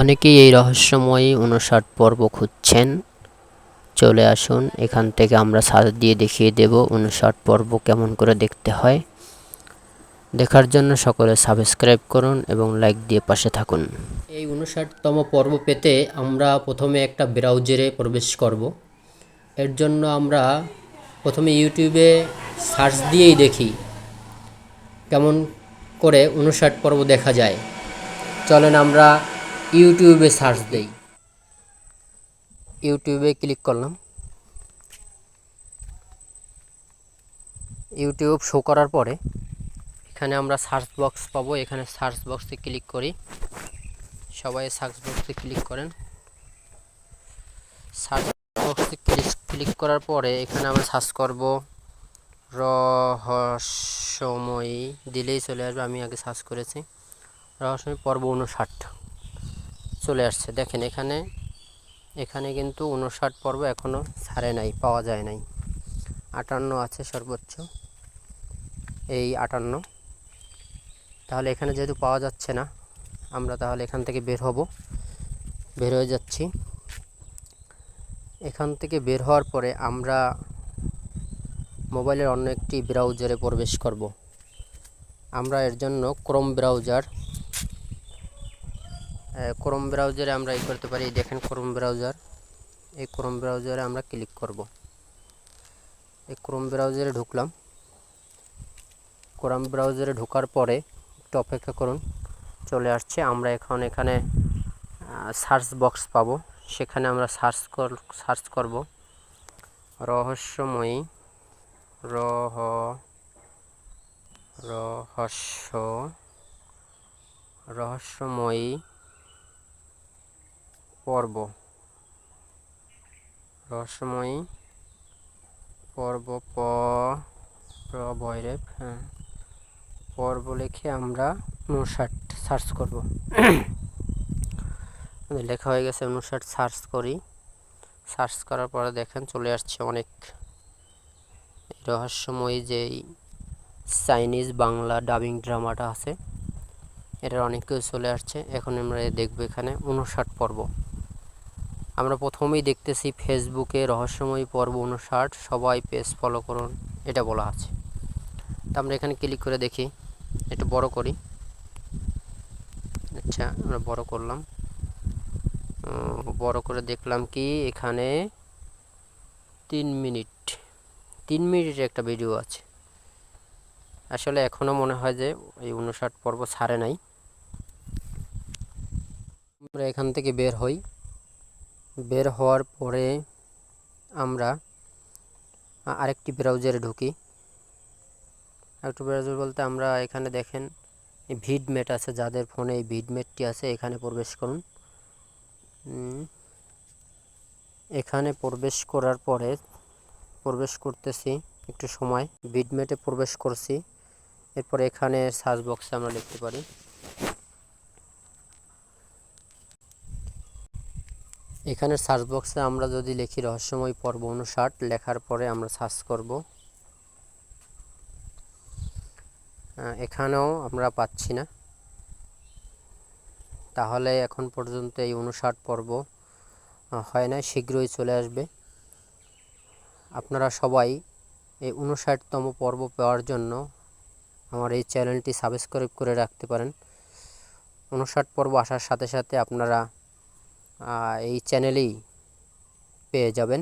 অনেকেই এই রহস্যময়ী উনষাট পর্ব খুঁজছেন। চলে আসুন, এখান থেকে আমরা সাজ দিয়ে দেখিয়ে দেব উনষাট পর্ব কেমন করে দেখতে হয়। দেখার জন্য সকলে সাবস্ক্রাইব করুন এবং লাইক দিয়ে পাশে থাকুন। এই উনষাটতম পর্ব পেতে আমরা প্রথমে একটা ব্রাউজারে প্রবেশ করব। এর জন্য আমরা প্রথমে ইউটিউবে সার্চ দিয়েই দেখি কেমন করে উনষাট পর্ব দেখা যায়। চলেন আমরা ইউটিউবে সার্চ দেই। ইউটিউবে ক্লিক করলাম। ইউটিউব শো করার পরে এখানে আমরা সার্চ বক্স পাবো। এখানে সার্চ বক্সে ক্লিক করি। সবাই সার্চ বক্সে ক্লিক করেন। সার্চ বক্সে ক্লিক ক্লিক করার পরে এখানে আমরা সার্চ করব রহস্যময়ী। দিলেই চলে আসবে, আমি আগে সার্চ করেছি। রহস্যময়ী পর্ব উনষাট চলে আসছে। দেখেন এখানে এখানে কিন্তু উনষাট পর্ব এখনও ছাড়ে নাই, পাওয়া যায় নাই। আটান্ন আছে সর্বোচ্চ। এই আটান্ন। তাহলে এখানে যেহেতু পাওয়া যাচ্ছে না, আমরা তাহলে এখান থেকে বের হব। বের হয়ে যাচ্ছি। এখান থেকে বের হওয়ার পরে আমরা মোবাইলের অন্য একটি ব্রাউজারে প্রবেশ করব। আমরা এর জন্য ক্রোম ব্রাউজার ক্রোম ব্রাউজারে আমরা এই করতে পারি। দেখেন ক্রোম ব্রাউজার এই ক্রোম ব্রাউজারে আমরা ক্লিক করব। এই ক্রোম ব্রাউজারে ঢুকলাম। ক্রোম ব্রাউজারে ঢোকার পরে একটু অপেক্ষা করুন। চলে আসছে। আমরা এখন এখানে সার্চ বক্স পাবো। সেখানে আমরা সার্চ কর সার্চ করব। রহস্যময়ী, রহ, রহস্য, রহস্যময়ী পর্ব। রহস্যময়ী পর্ব প ভৈরব হ্যাঁ। পর্ব লিখে আমরা উনষাট সার্চ করব। লেখা হয়ে গেছে উনষাট সার্চ করি। সার্চ করার পরে দেখেন চলে আসছে অনেক রহস্যময়ী যেই চাইনিজ বাংলা ডাবিং ড্রামাটা আছে, এটার অনেক কিছু চলে আসছে। এখন আমরা দেখব এখানে উনষাট পর্ব। আমরা প্রথমেই দেখতেছি ফেসবুকে রহস্যময়ী পর্ব উনষাট সবাই পেজ ফলো করুন, এটা বলা আছে। তা আমরা এখানে ক্লিক করে দেখি, একটু বড় করি। আচ্ছা আমরা বড় করলাম। বড় করে দেখলাম কি, এখানে তিন মিনিট, তিন মিনিটের একটা ভিডিও আছে। আসলে এখনও মনে হয় যে এই উনষাট পর্ব ছাড়ে নাই। আমরা এখান থেকে বের হই। বের হওয়ার পরে আমরা আরেকটি ব্রাউজারে ঢুকি। আরেকটি ব্রাউজার বলতে আমরা এখানে দেখেন ভিডমেট আছে, যাদের ফোনে এই ভিডমেটটি আছে, এখানে প্রবেশ করুন। এখানে প্রবেশ করার পরে প্রবেশ করতেছি একটু সময়। ভিডমেটে প্রবেশ করছি। এরপর এখানে সার্চ বক্সে আমরা লিখতে পারি। এখানে সার্চ বক্সে আমরা যদি লিখি রহস্যময় পর্ব অনুষাট, লেখার পরে আমরা সার্চ করব। এখানেও আমরা পাচ্ছি না। তাহলে এখন পর্যন্ত এই উনষাট পর্ব হয় না শীঘ্রই চলে আসবে। আপনারা সবাই এই উনষাটতম পর্ব পাওয়ার জন্য আমার এই চ্যানেলটি সাবস্ক্রাইব করে রাখতে পারেন। উনষাট পর্ব আসার সাথে সাথে আপনারা এই চ্যানেলেই পেয়ে যাবেন।